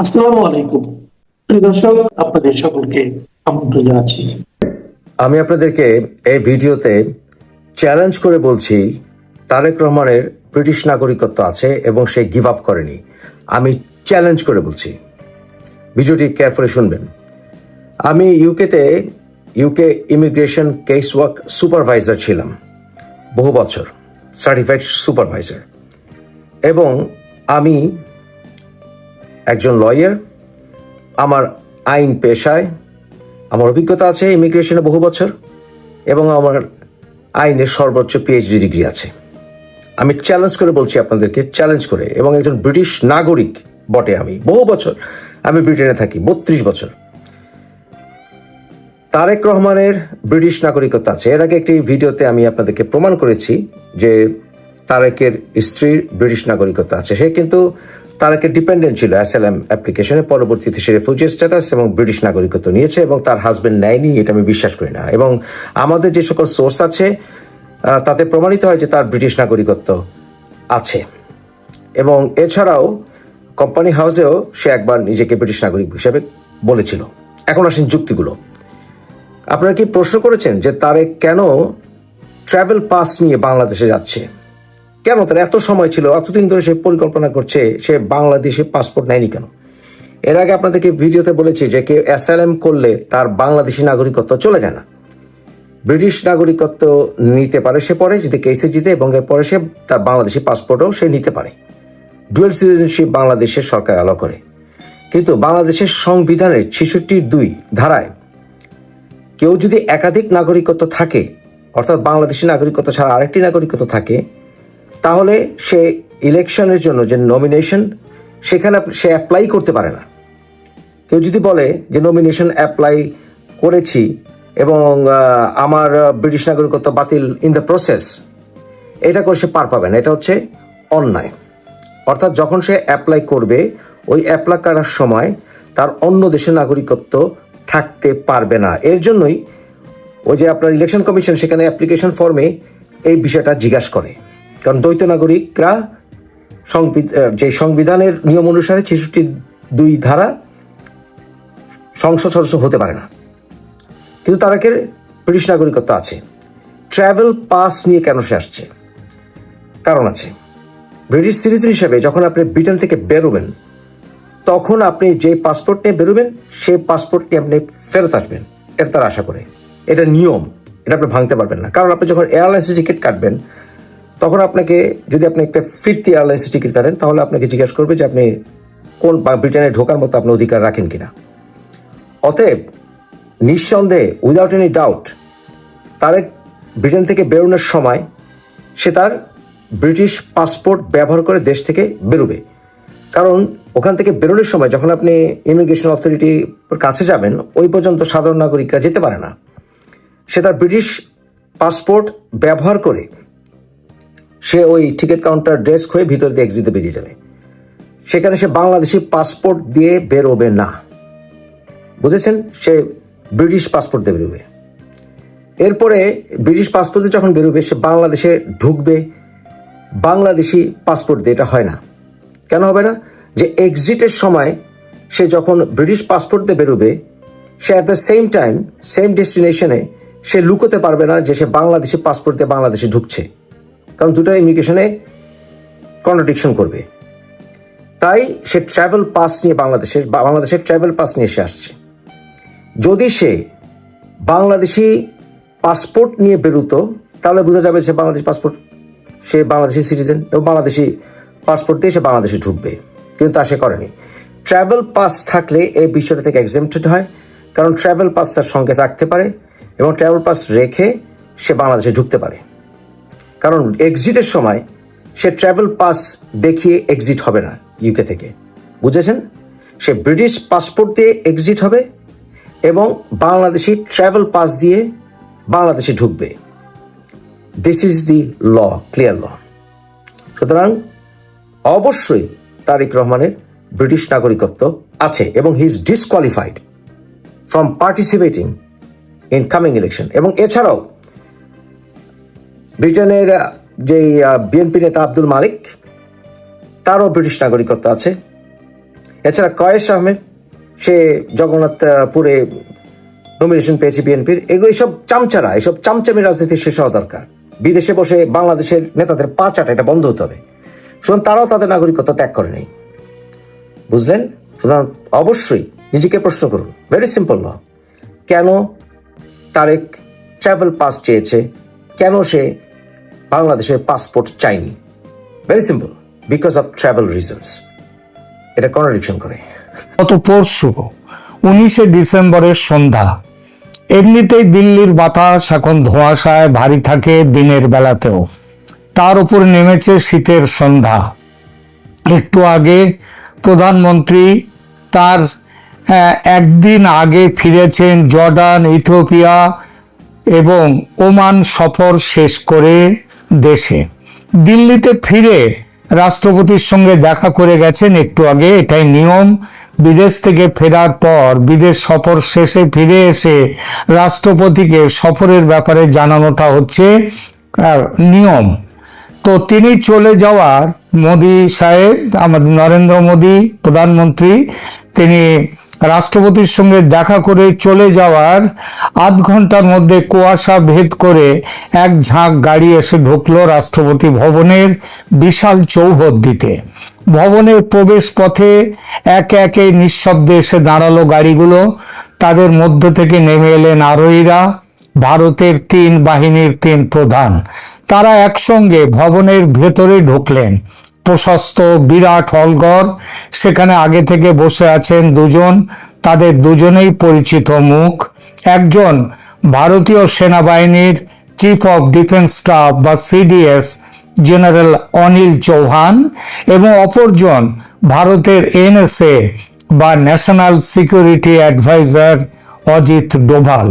আসসালামু আলাইকুম। প্রিয় দর্শক, আপনাদের সকলকে আমন্ত্রণ জানাচ্ছি। আমি আপনাদেরকে এই ভিডিওতে চ্যালেঞ্জ করে বলছি, তারেক রহমানের ব্রিটিশ নাগরিকত্ব আছে এবং সে গিভ আপ করেনি। আমি চ্যালেঞ্জ করে বলছি। ভিডিওটি কেয়ারফুলি শুনবেন। আমি ইউকেতে UK immigration case work supervisor ছিলাম, বহু বছর সার্টিফাইড সুপারভাইজার এবং আমি একজন লয়ার আমার আইন পেশায়, আমার অভিজ্ঞতা আছে ইমিগ্রেশনে বহু বছর, এবং আমার আইনের সর্বোচ্চ পিএইচডি ডিগ্রি আছে। আমি চ্যালেঞ্জ করে বলছি আপনাদেরকে চ্যালেঞ্জ করে, এবং একজন ব্রিটিশ নাগরিক বটে আমি। বহু বছর আমি ব্রিটেনে থাকি, বত্রিশ বছর। তারেক রহমানের ব্রিটিশ নাগরিকত্ব আছে। এর আগে একটি ভিডিওতে আমি আপনাদেরকে প্রমাণ করেছি যে তারেকের স্ত্রীর ব্রিটিশ নাগরিকত্ব আছে। সে কিন্তু তারেকের ডিপেন্ডেন্ট ছিল? এসএলএম অ্যাপ্লিকেশনে পরবর্তীতে সে রেফিউজি স্ট্যাটাস এবং ব্রিটিশ নাগরিকত্ব নিয়েছে এবং তার হাজবেন্ড নেয়নি, এটা আমি বিশ্বাস করি না। এবং আমাদের যে সকল সোর্স আছে তাতে প্রমাণিত হয় যে তার ব্রিটিশ নাগরিকত্ব আছে। এবং এছাড়াও কোম্পানি হাউসেও সে একবার নিজেকে ব্রিটিশ নাগরিক হিসেবে বলেছিল। এখন আসেন যুক্তিগুলো। আপনারা কি প্রশ্ন করেছেন যে তারে কেন ট্রাভেল পাস নিয়ে বাংলাদেশে যাচ্ছে? কেন তার এত সময় ছিল? এতদিন ধরে সে পরিকল্পনা করছে, সে বাংলাদেশে পাসপোর্ট নেয়নি কেন? এর আগে আপনাদেরকে ভিডিওতে বলেছি যে কেউ অ্যাসাইলাম করলে তার বাংলাদেশি নাগরিকত্ব চলে যায় না। ব্রিটিশ নাগরিকত্ব নিতে পারে সে পরে, যদি কেসে জিতে, এবং এরপরে সে তার বাংলাদেশি পাসপোর্টও সে নিতে পারে। ডুয়েল সিটিজেনশিপ বাংলাদেশের সরকার অ্যালো করে। কিন্তু বাংলাদেশের সংবিধানের ছেষট্টির দুই ধারায় কেউ যদি একাধিক নাগরিকত্ব থাকে, অর্থাৎ বাংলাদেশি নাগরিকত্ব ছাড়া আরেকটি নাগরিকত্ব থাকে তাহলে সে ইলেকশনের জন্য যে নমিনেশন সেখানে সে অ্যাপ্লাই করতে পারে না। কেউ যদি বলে যে নমিনেশন অ্যাপ্লাই করেছি এবং আমার ব্রিটিশ নাগরিকত্ব বাতিল ইন দ্য প্রসেস এটা করে সে পার পাবে না। এটা হচ্ছে অন্যায়। অর্থাৎ যখন সে অ্যাপ্লাই করবে, ওই অ্যাপ্লাই করার সময় তার অন্য দেশের নাগরিকত্ব থাকতে পারবে না। এর জন্যই ওই যে আপনার ইলেকশন কমিশন সেখানে অ্যাপ্লিকেশন ফর্মে এই বিষয়টা জিজ্ঞাসা করে। কারণ দ্বৈত নাগরিকরা যে সংবিধানের নিয়ম অনুসারে ছেষট্টি দুই ধারা সংসদ সদস্য হতে পারে না। কিন্তু তারাকে ব্রিটিশ নাগরিকত্ব আছে। ট্রাভেল পাস নিয়ে কেন সে আসছে? কারণ আছে। ব্রিটিশ সিটিজেন হিসেবে যখন আপনি ব্রিটেন থেকে বেরোবেন, তখন আপনি যে পাসপোর্ট নিয়ে বেরোবেন সেই পাসপোর্ট নিয়ে আপনি ফেরত আসবেন। এটা তারা আশা করে। এটা নিয়ম। এটা আপনি ভাঙতে পারবেন না। কারণ আপনি যখন এয়ারলাইন্সের টিকিট কাটবেন তখন আপনাকে, যদি আপনি একটা ফিরতি এয়ারলাইন্সের টিকিট কাটেন, তাহলে আপনাকে জিজ্ঞাসা করবে যে আপনি কোন ব্রিটেনে ঢোকার মতো আপনি অধিকার রাখেন কিনা। অতএব, নিঃসন্দেহে without any doubt Tarek Britain থেকে বেরোনোর সময় সে তার ব্রিটিশ পাসপোর্ট ব্যবহার করে দেশ থেকে বেরোবে। কারণ, ওখান থেকে বেরোনোর সময় যখন আপনি ইমিগ্রেশন অথরিটির কাছে যাবেন, ওই পর্যন্ত সাধারণ নাগরিকরা যেতে পারে না। সে তার ব্রিটিশ পাসপোর্ট ব্যবহার করে সে ওই টিকিট কাউন্টার ড্রেস হয়ে ভিতর দিয়ে এক্সিটে বেরিয়ে যাবে। সেখানে সে বাংলাদেশি পাসপোর্ট দিয়ে বেরোবে না। বুঝেছেন? সে ব্রিটিশ পাসপোর্ট দিয়ে বেরোবে। এরপরে ব্রিটিশ পাসপোর্টে যখন বেরোবে, সে বাংলাদেশে ঢুকবে। বাংলাদেশি পাসপোর্ট দিয়ে এটা হয় না। কেন হবে না? যে এক্সিটের সময় সে যখন ব্রিটিশ পাসপোর্ট দিয়ে বেরোবে, সে at the same time same ডেস্টিনেশনে সে লুকোতে পারবে না যে সে বাংলাদেশি পাসপোর্ট দিয়ে বাংলাদেশে ঢুকছে। কারণ দুটো ইমিগ্রেশনে কন্ট্রাডিকশন করবে। তাই সে ট্রাভেল পাস নিয়ে বাংলাদেশের বাংলাদেশের ট্রাভেল পাস নিয়ে সে আসছে। যদি সে বাংলাদেশি পাসপোর্ট নিয়ে বেরোতো, তাহলে বোঝা যাবে সে বাংলাদেশ পাসপোর্ট সে বাংলাদেশি সিটিজেন এবং বাংলাদেশি পাসপোর্ট দিয়ে সে বাংলাদেশে ঢুকবে। কিন্তু তা সে করেনি। ট্রাভেল পাস থাকলে এই বিষয়টা থেকে এক্সেমটেড হয়, কারণ ট্রাভেল পাস তার সঙ্গে থাকতে পারে এবং ট্রাভেল পাস রেখে সে বাংলাদেশে ঢুকতে পারে। কারণ এক্সিটের সময় সে ট্রাভেল পাস দেখিয়ে এক্সিট হবে না ইউকে থেকে। বুঝেছেন? সে ব্রিটিশ পাসপোর্ট দিয়ে এক্সিট হবে এবং বাংলাদেশি ট্রাভেল পাস দিয়ে বাংলাদেশে ঢুকবে। This is the law clear law সুতরাং অবশ্যই তারিক রহমানের ব্রিটিশ নাগরিকত্ব আছে এবং he is disqualified from participating in coming election এবং এছাড়াও ব্রিটেনের যেই বিএনপি নেতা আব্দুল মালিক, তারও ব্রিটিশ নাগরিকত্ব আছে। এছাড়া কয়েস আহমেদ, সে জগন্নাথপুরে নমিনেশন পেয়েছে বিএনপির। এগুলো এইসব চামচারা এইসব চামচামি রাজনীতি শেষ হওয়া দরকার। বিদেশে বসে বাংলাদেশের নেতাদের পা চাটা, এটা বন্ধ হতে হবে। শুনুন তারাও তাদের নাগরিকত্ব ত্যাগ করে নেই। বুঝলেন? সুতরাং অবশ্যই নিজেকে প্রশ্ন করুন। ভেরি সিম্পল ল কেন তারেক ট্রাভেল পাস চেয়েছে? কেন সে বাংলাদেশের পাসপোর্ট চায়নি? Very simple because of travel reasons এটা কন্ট্রাডিকশন করে। গত পরশু উনিশে ডিসেম্বরের সন্ধ্যা, এমনিতেই দিল্লির বাতাস এখন ধোঁয়াশায় ভারী থাকে দিনের বেলাতেও। তার উপর নেমেছে শীতের সন্ধ্যা। একটু আগে প্রধানমন্ত্রী তার একদিন আগে ফিরেছেন জর্ডান, ইথিওপিয়া এবং ওমান সফর শেষ করে দেশে। দিল্লিতে ফিরে রাষ্ট্রপতির সঙ্গে দেখা করে গেছেন একটু আগে, এটাই নিয়ম। বিদেশ থেকে ফেরার পর, বিদেশ সফর শেষে ফিরে এসে রাষ্ট্রপতিকে সফরের ব্যাপারে জানানোটা হচ্ছে নিয়ম। তো তিনি চলে যাওয়ার মোদি সাহেব, আমাদের নরেন্দ্র মোদি প্রধানমন্ত্রী, তিনি রাষ্ট্রপতির সঙ্গে দেখা করে চলে যাওয়ার আধ ঘণ্টার মধ্যে কুয়াশা ভেদ করে এক ঝাঁক গাড়ি এসে ঢুকলো রাষ্ট্রপতি ভবনের বিশাল চৌহদ্দিতে। ভবনের প্রবেশ পথে একে একে নিঃশব্দে এসে দাঁড়াল গাড়িগুলো। তাদের মধ্য থেকে নেমে এলেন আরোহীরা। ভারতের তিন বাহিনীর তিন প্রধান। তারা একসঙ্গে ভবনের ভেতরে ঢুকলেন। প্রশস্ত বিরাট হলঘর, সেখানে আগে থেকে বসে আছেন দুজন। তাদের দুজনেই পরিচিত মুখ। একজন ভারতীয় সেনাবাহিনীর চিফ অফ ডিফেন্স স্টাফ বা সিডিএস জেনারেল অনিল চৌহান এবং অপরজন ভারতের এনএসএ বা national security advisor Ajit Doval.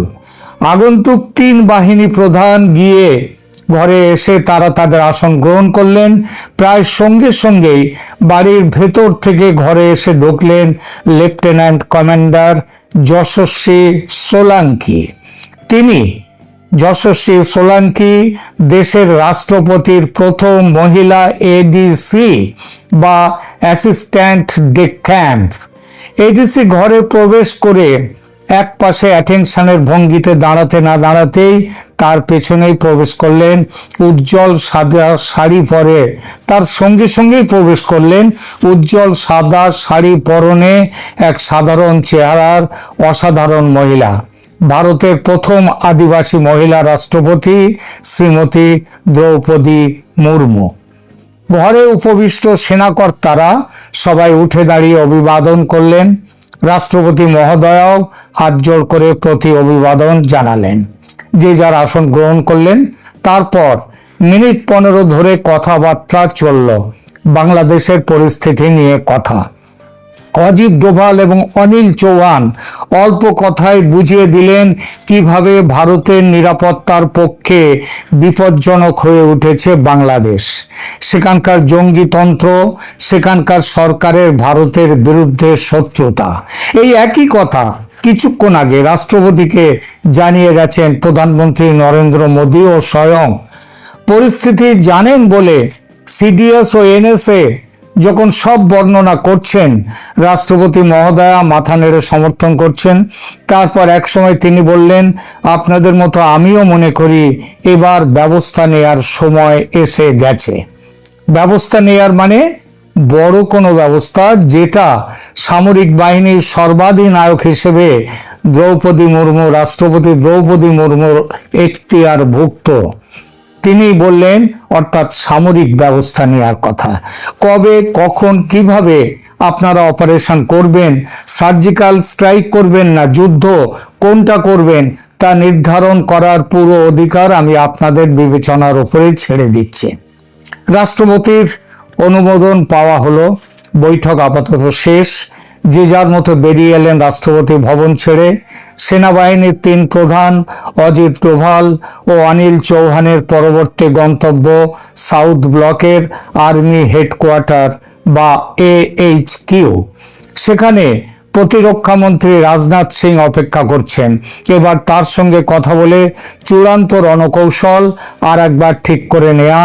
আগন্তুক তিন বাহিনী প্রধান গিয়ে ঘরে এসে তারা তাদের আসন গ্রহণ করলেন। প্রায় সঙ্গে সঙ্গেই বাড়ির ভেতর থেকে ঘরে এসে ঢুকলেন লেফটেন্যান্ট কমান্ডার যশস্বী সোলাঙ্কি। তিনি যশস্বী সোলাঙ্কি দেশের রাষ্ট্রপতির প্রথম মহিলা এডিসি বা অ্যাসিস্ট্যান্ট ডে ক্যাম্প। এডিসি ঘরে প্রবেশ করে এক পাশে অ্যাটেনশনের ভঙ্গিতে দাঁড়াতে না দাঁড়াতেই তার পেছনেই প্রবেশ করলেন উজ্জ্বল সাদা শাড়ি পরে। তার সঙ্গে সঙ্গেই প্রবেশ করলেন উজ্জ্বল সাদা শাড়ি পরনে এক সাধারণ চেহারার অসাধারণ মহিলা। ভারতের প্রথম আদিবাসী মহিলা রাষ্ট্রপতি শ্রীমতী দ্রৌপদী মুর্মু। ঘরে উপবিষ্ট সেনাকর্তারা সবাই উঠে দাঁড়িয়ে অভিবাদন করলেন। রাষ্ট্রপতি মহোদয়াও হাত জোড় করে প্রতি অভিবাদন জানালেন। যে যার আসন গ্রহণ করলেন, তারপর মিনিট পনেরো ধরে কথাবার্তা চলল। বাংলাদেশের পরিস্থিতি নিয়ে কথা। অজিত ডোভাল এবং অনিল চৌহান অল্প কথায় বুঝিয়ে দিলেন কীভাবে ভারতের নিরাপত্তার পক্ষে বিপজ্জনক হয়ে উঠেছে বাংলাদেশ। সেখানকার জঙ্গিতন্ত্র, সেখানকার সরকারের ভারতের বিরুদ্ধে শত্রুতা। এই একই কথা কিছুক্ষণ আগে রাষ্ট্রপতিকে জানিয়ে গেছেন প্রধানমন্ত্রী নরেন্দ্র মোদী ও স্বয়ং। পরিস্থিতি জানেন বলে সিডিএস ও এনএসএ যখন সব বর্ণনা করছেন, রাষ্ট্রপতি মহোদয়া মাথা নেড়ে সমর্থন করছেন। তারপর একসময় তিনি বললেন, আপনাদের মতো আমিও মনে করি এবার ব্যবস্থা নেয়ার সময় এসে গেছে। ব্যবস্থা নেয়ার মানে বড় কোনো ব্যবস্থা, যেটা সামরিক বাহিনীর সর্বাধিনায়ক হিসেবে দ্রৌপদী মুর্মু, রাষ্ট্রপতি দ্রৌপদী মুর্মুর এখতিয়ারভুক্ত। তিনি বললেন, অর্থাৎ সামরিক ব্যবস্থা নেওয়ার কথা। কবে, কখন, কীভাবে আপনারা অপারেশন করবেন, সার্জিক্যাল স্ট্রাইক করবেন না, যুদ্ধ কোনটা করবেন, তা নির্ধারণ করার পুরো অধিকার আমি আপনাদের বিবেচনার উপরে ছেড়ে দিচ্ছি। রাষ্ট্রপতির অনুমোদন পাওয়া হলো। বৈঠক আপাতত শেষ। যে যার মতো বেরিয়ে এলেন রাষ্ট্রপতি ভবন ছেড়ে। সেনাবাহিনীর তিন প্রধান, অজিত ডোভাল ও অনিল চৌহানের পরবর্তী গন্তব্য সাউথ ব্লকের আর্মি হেডকোয়ার্টার বা এএইচ কিউ। সেখানে প্রতিরক্ষা মন্ত্রী রাজনাথ সিং অপেক্ষা করছেন। এবার তার সঙ্গে কথা বলে চূড়ান্ত রণকৌশল আর একবার ঠিক করে নেয়া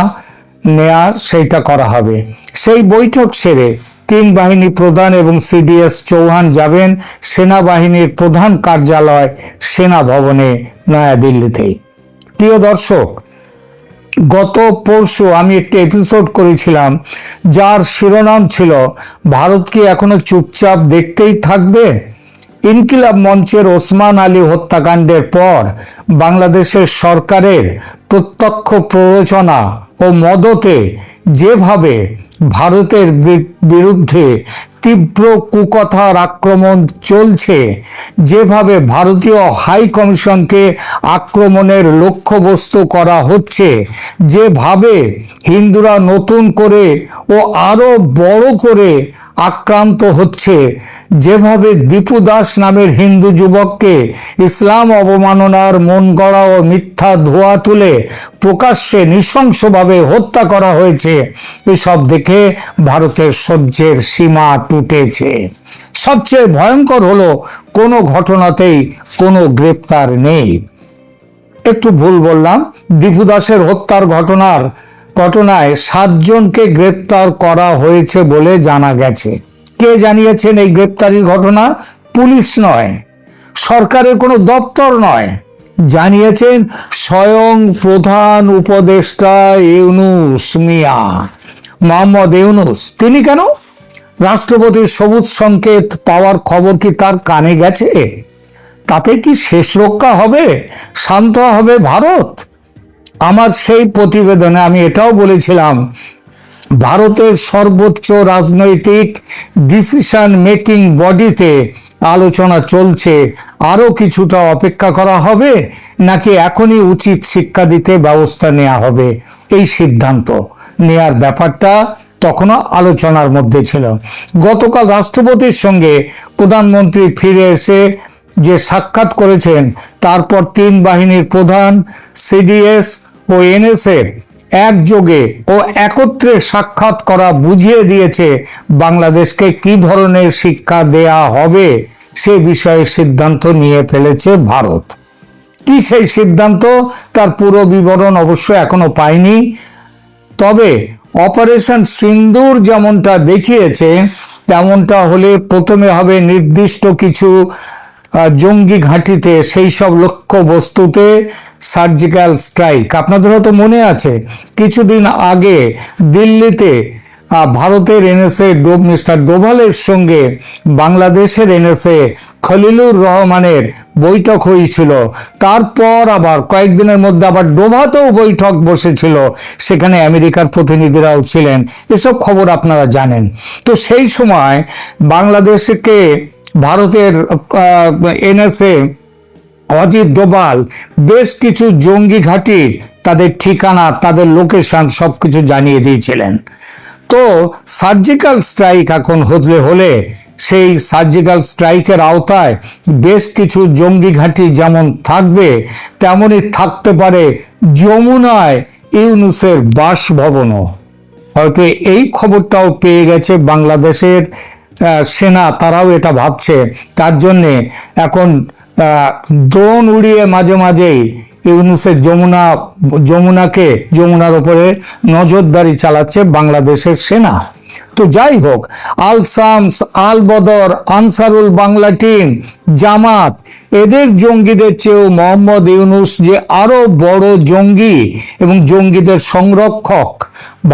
নেয়া, সেইটা করা হবে। সেই বৈঠক সেরে তিন বাহিনী প্রধান এবং সিডিএস চৌহান যাবেন সেনাবাহিনীর প্রধান কার্যালয় সেনা ভবনে নয়াদিল্লিতে। প্রিয় দর্শক, গত পরশু আমি একটি এপিসোড করেছিলাম যার শিরোনাম ছিল, ভারত কি এখনও চুপচাপ দেখতেই থাকবে? ইনকিলাব মঞ্চের ওসমান আলী হত্যাকাণ্ডের পর বাংলাদেশের সরকারের প্রত্যক্ষ প্ররোচনা ও মদতে যেভাবে ভারতের বিরুদ্ধে তীব্র কুকথার আক্রমণ চলছে, যেভাবে ভারতীয় হাই কমিশনকে আক্রমণের লক্ষ্যবস্তু করা হচ্ছে, যেভাবে হিন্দুরা নতুন করে ও আরও বড় করে আক্রান্ত হচ্ছে, যেভাবে দীপু দাস নামের হিন্দু যুবককে ইসলাম অবমাননার মন গড়া ও মিথ্যা ধোয়া তুলে প্রকাশ্যে নৃশংসভাবে হত্যা করা হয়েছে, এসব দেখে ভারতের সহ্যের সীমা টুটেছে। সবচেয়ে ভয়ঙ্কর হলো, কোনো ঘটনাতেই কোনো গ্রেপ্তার নেই। একটু ভুল বললাম, দীপু দাসের হত্যার ঘটনার ঘটনায় সাতজনকে গ্রেপ্তার করা হয়েছে বলে জানা গেছে। কে জানিয়েছেন এই গ্রেপ্তারির ঘটনা? পুলিশ নয়, সরকারের কোনো দপ্তর নয়। জানিয়েছেন, স্বয়ং প্রধান উপদেষ্টা ইউনুস মিয়া। মোহাম্মদ ইউনুস, তিনি কেন? রাষ্ট্রপতির সবুজ সংকেত পাওয়ার খবর কি তার কানে গেছে? তাতে কি শেষ রক্ষা হবে? শান্ত হবে ভারত? আমার সেই প্রতিবেদনে আমি এটাও বলেছিলাম ভারতের সর্বোচ্চ রাজনৈতিক ডিসিশন মেকিং বডিতে আলোচনা চলছে। আরও কিছুটা অপেক্ষা করা হবে, নাকি এখনই উচিত শিক্ষা দিতে ব্যবস্থা নেওয়া হবে? এই সিদ্ধান্ত। নেয়ার ব্যাপারটা তখনও আলোচনার মধ্যে ছিল। গতকাল রাষ্ট্রপতির সঙ্গে প্রধানমন্ত্রী ফিরে এসে যে সাক্ষাৎ করেছেন, তারপর তিন বাহিনীর প্রধান সিডিএস ও এনএসএর একযোগে ও একত্রে সাক্ষাৎ করা বুঝিয়ে দিয়েছে বাংলাদেশকে কি ধরনের শিক্ষা দেয়া হবে সে বিষয়ে সিদ্ধান্ত নিয়ে ফেলেছে ভারত। কি সেই সিদ্ধান্ত তার পুরো বিবরণ অবশ্য এখনও পাইনি। তবে অপারেশন সিন্দুর যেমনটা দেখিয়েছে, তেমনটা হলে প্রথমে হবে নির্দিষ্ট কিছু জঙ্গি ঘাঁটিতে সেই সব লক্ষ্য বস্তুতে সার্জিক্যাল স্ট্রাইক। আপনাদের হয়তো মনে আছে, কিছুদিন আগে দিল্লিতে ভারতের এনএসএ ডোব মিস্টার ডোভালের সঙ্গে বাংলাদেশের এনএসএ খলিলুর রহমানের বৈঠক হয়েছিল। তারপর আবার কয়েকদিনের মধ্যে আবার ডোভাতেও বৈঠক বসেছিল, সেখানে আমেরিকার প্রতিনিধিরাও ছিলেন। এসব খবর আপনারা জানেন। তো সেই সময় বাংলাদেশকে ভারতের এনএসএ অজিত ডোবাল বেশ কিছু জঙ্গি ঘাঁটির তাদের ঠিকানা, তাদের লোকেশন সবকিছু জানিয়ে দিয়েছিলেন। তো সার্জিক্যাল স্ট্রাইক এখন হলে হলে সেই সার্জিক্যাল স্ট্রাইকের আওতায় বেশ কিছু জঙ্গি ঘাঁটি যেমন থাকবে তেমনই থাকতে পারে যমুনায় ইউনুসের বাসভবনও। হয়তো এই খবরটাও পেয়ে গেছে বাংলাদেশের সেনা, তারাও এটা ভাবছে। তার জন্যে এখন ড্রোন উড়িয়ে মাঝে মাঝেই ইউনুসের যমুনা, যমুনাকে, যমুনার ওপরে নজরদারি চালাচ্ছে বাংলাদেশের সেনা। তো যাই হোক, আল সামস আল বদর, আনসারুল বাংলা টিম, জামাত, এদের জঙ্গিদের চেয়েও মোহাম্মদ ইউনুস যে আরও বড় জঙ্গি এবং জঙ্গিদের সংরক্ষক,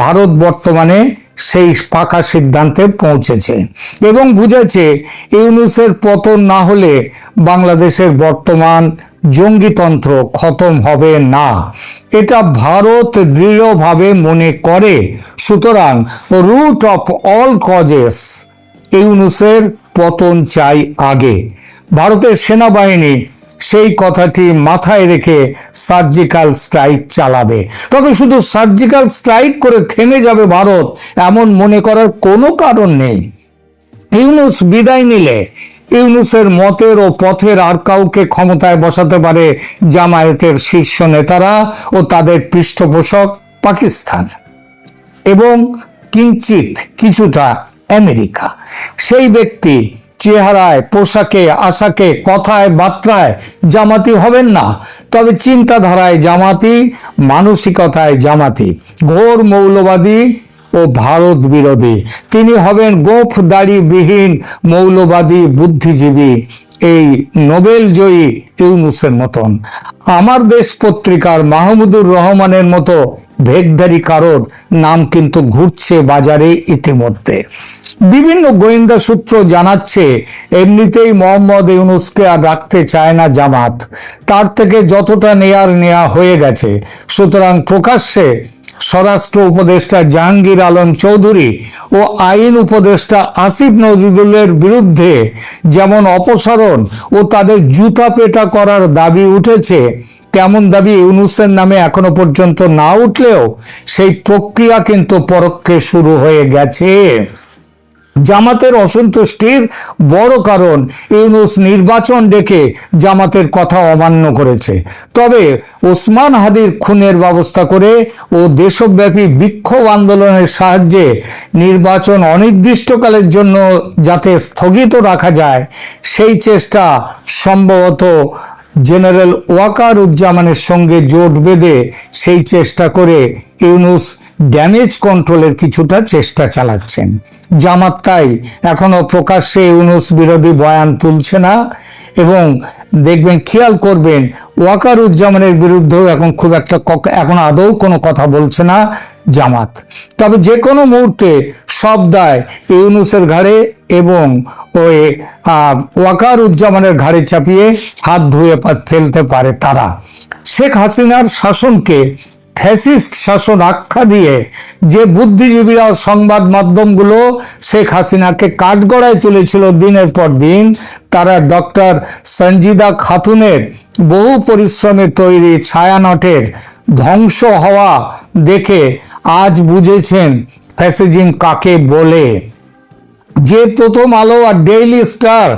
ভারত বর্তমানে সেই পাকা সিদ্ধান্তে পৌঁছেছে এবং বুঝেছে ইউনুসের পতন না হলে বাংলাদেশের বর্তমান জঙ্গিতন্ত্র খতম হবে না। এটা ভারত দৃঢ়ভাবে মনে করে। সুতরাং রুট অফ অল কজেস ইউনুসের পতন চাই আগে। ভারতের সেনাবাহিনী সেই কথাটি মাথায় রেখে সার্জিক্যাল স্ট্রাইক চালাবে। তবে শুধু সার্জিক্যাল স্ট্রাইক করে থেমে যাবে ভারত, এমন মনে করার কোনো কারণ নেই। ইউনুস বিদায় নিলে ইউনুসের মতের ও পথের আর কাউকে ক্ষমতায় বসাতে পারে জামায়াতের শীর্ষ নেতারা ও তাদের পৃষ্ঠপোষক পাকিস্তান। এবং কিঞ্চিত কিছুটা আমেরিকা। সেই ব্যক্তি চেহারায়, পোশাকে, আশাকে, কথায়, বার্তায় জামাতি হবেন না। তবে চিন্তাধারায় জামাতি, মানসিকতায় জামাতি। ঘোর মৌলবাদী ও ভারত বিরোধী। তিনি হবেন গোফ দাড়িবিহীন মৌলবাদী বুদ্ধিজীবী। এই নোবেল জয়ী ইউনুসের মতন। আমার দেশ পত্রিকার মাহমুদুর রহমানের মতো ভেগধারী কারোর নাম কিন্তু ঘুরছে বাজারে ইতিমধ্যে। বিভিন্ন গোয়েন্দা সূত্র জানাচ্ছে, এমনিতেই মোহাম্মদ ইউনুসকে আর রাখতে চায় না জামাত। তার থেকে যতটা নেয়ার নেয়া হয়ে গেছে। সুতরাং প্রকাশ্যে স্বরাষ্ট্র উপদেষ্টা জাহাঙ্গীর আলম চৌধুরী ও আইন উপদেষ্টা আসিফ নজরুলের বিরুদ্ধে যেমন অপসারণ ও তাদের জুতা পেটা করার দাবি উঠেছে, তেমন দাবি ইউনুসের নামে এখনও পর্যন্ত না উঠলেও সেই প্রক্রিয়া কিন্তু পরোক্ষে শুরু হয়ে গেছে। জামাতের অসন্তুষ্টির বড় কারণ ইউনুস নির্বাচন ডেকে জামাতের কথা অমান্য করেছে। তবে ওসমান হাদির খুনের ব্যবস্থা করে ও দেশব্যাপী বিক্ষোভ আন্দোলনের সাহায্যে নির্বাচন অনির্দিষ্টকালের জন্য যাতে স্থগিত রাখা যায়, সেই চেষ্টা সম্ভবত জেনারেল ওয়াকার উজ্জামানের সঙ্গে জোট বেঁধে সেই চেষ্টা করে ইউনুস ড্যামেজ কন্ট্রোলের কিছুটা চেষ্টা চালাচ্ছেন। জামাত তাই এখনও প্রকাশ্যে ইউনুস বিরোধী বয়ান তুলছে না এবং দেখবেন খেয়াল করবেন ওয়াকার উজ্জামানের বিরুদ্ধেও এখন খুব একটা এখন আদৌ কোনো কথা বলছে না জামাত। তবে যে কোনো মুহূর্তে সব দায় ইউনুসের ঘাড়ে এবং ওই ওয়াকার উজ্জামানের ঘাড়ে চাপিয়ে হাত ধুয়ে ফেলতে পারে তারা। শেখ হাসিনার শাসনকে ফ্যাসিস্ট শাসন আখ্যা দিয়ে যে বুদ্ধিজীবীরা সংবাদ মাধ্যমগুলো শেখ হাসিনাকে কাঠগড়ায় তুলেছিল দিনের পর দিন, তারা ডক্টর সঞ্জিদা খাতুনের বহু পরিশ্রমে তৈরি ছায়ানটের ধ্বংস হওয়া দেখে আজ বুঝেছেন ফ্যাসিজিম কাকে বলে। যে প্রথম আলো আর ডেইলি স্টার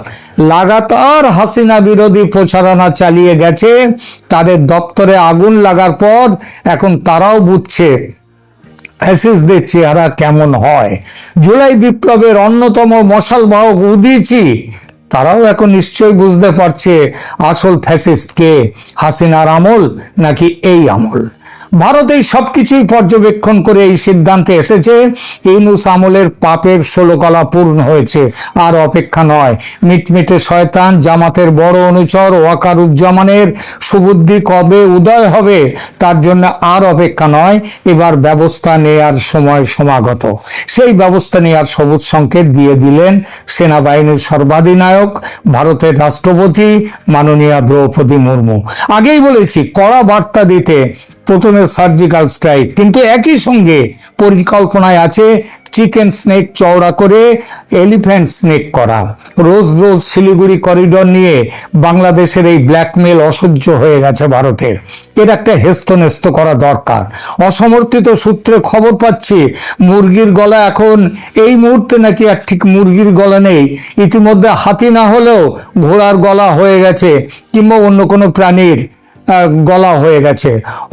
লাগাতার হাসিনা বিরোধী প্রচারণা চালিয়ে গেছে। তাদের দপ্তরে আগুন লাগার পর এখন তারাও বুঝছে ফ্যাসিস্টদের চেহারা কেমন হয়। জুলাই বিপ্লবের অন্যতম মশাল বাহক উদিচি, তারাও এখন নিশ্চয়ই বুঝতে পারছে আসল ফ্যাসিস্ট কে হাসিনার আমল নাকি এই আমল? ভারত এই সবকিছুই পর্যবেক্ষণ করে এই সিদ্ধান্তে এসেছে, ইউনুস আমলের পাপের ষোলকলা পূর্ণ হয়েছে, আর অপেক্ষা নয়। মিটমিটে শয়তান, জামাতের বড় অনুচর ওয়াকারুজ্জামানের সুবুদ্ধি কবে উদয় হবে, তার জন্য আর অপেক্ষা নয়, এবার ব্যবস্থা নেয়ার সময় সমাগত। সেই ব্যবস্থা নেয়ার সবুজ সংকেত দিয়ে দিলেন সেনাবাহিনীর সর্বাধিনায়ক, ভারতের রাষ্ট্রপতি মাননীয় দ্রৌপদী মুর্মু। আগেই বলেছি, কড়া বার্তা দিতে প্রথমে সার্জিক্যাল স্ট্রাইক কিন্তু একই সঙ্গে পরিকল্পনায় আছে চিকেন স্নেক চওড়া করে এলিফ্যান্ট স্নেক করা। রোজ রোজ শিলিগুড়ি করিডোর নিয়ে বাংলাদেশের এই ব্ল্যাকমেল অসহ্য হয়ে গেছে ভারতের। এর একটা হেস্তনেস্ত করা দরকার। অসমর্থিত সূত্রে খবর পাচ্ছি, মুরগির গলা এখন এই মুহূর্তে নাকি আর ঠিক মুরগির গলা নেই। ইতিমধ্যে হাতি না হলেও ঘোড়ার গলা হয়ে গেছে, কিংবা অন্য কোনো প্রাণীর। গলা হয়ে গেছে।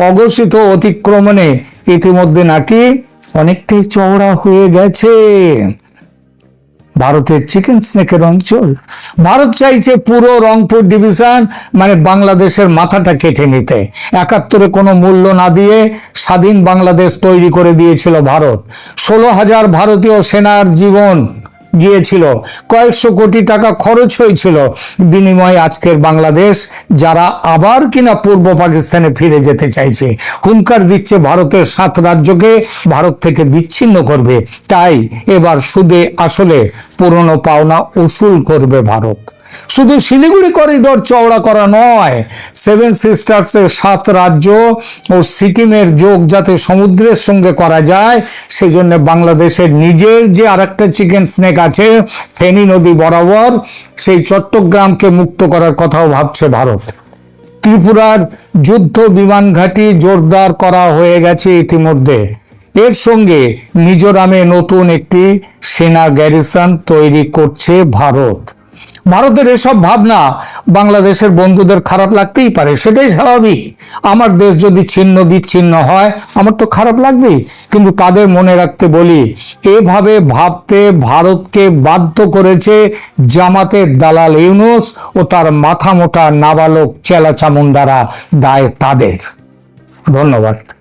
অঘোষিত অতিক্রমণে ইতিমধ্যে নাকি অনেকটাই চওড়া হয়ে গেছে। ভারতের চিকেন স্নেকের অঞ্চল। ভারত চাইছে পুরো রংপুর ডিভিশন মানে বাংলাদেশের মাথাটা কেটে নিতে। একাত্তরে কোনো মূল্য না দিয়ে স্বাধীন বাংলাদেশ তৈরি করে দিয়েছিল ভারত। ষোলো হাজার ভারতীয় সেনার জীবন গিয়েছিল। কয়েকশো কোটি টাকা খরচ হয়েছিল। বিনিময়ে আজকের বাংলাদেশ, যারা আবার কিনা পূর্ব পাকিস্তানে ফিরে যেতে চাইছে, হুঙ্কার দিচ্ছে ভারতের সাত রাজ্যকে, ভারত থেকে বিচ্ছিন্ন করবে। তাই এবার সুদে আসলে পুরনো পাওনা উসুল করবে ভারত। শুধু শিলিগুড়ি করিডোর চওড়া করা নয় সেভেন সিস্টার্সের সাত রাজ্য ও সিকিমের যোগ যাতে সমুদ্রের সঙ্গে করা যায়, সেজন্য বাংলাদেশের নিজের যে আরেকটা চিকেন স্নেক আছে, ফেনী নদী বরাবর, সেই চট্টগ্রামকে মুক্ত করার কথাও ভাবছে ভারত। ত্রিপুরার যুদ্ধ বিমান ঘাঁটি জোরদার করা হয়ে গেছে ইতিমধ্যে। এর সঙ্গে মিজোরামে নতুন একটি সেনা গ্যারিসন তৈরি করছে ভারত। ভারতের এসব ভাবনা বাংলাদেশের বন্ধুদের খারাপ লাগতেই পারে, সেটাই স্বাভাবিক। আমার দেশ যদি ছিন্ন বিচ্ছিন্ন হয়, আমার তো খারাপ লাগবেই। কিন্তু তাদের মনে রাখতে বলি, এভাবে ভাবতে ভারতকে বাধ্য করেছে জামাতের দালাল ইউনুস ও তার মাথা মোটা নাবালক চেলা চামুন্ডারা দায় তাদের। ধন্যবাদ।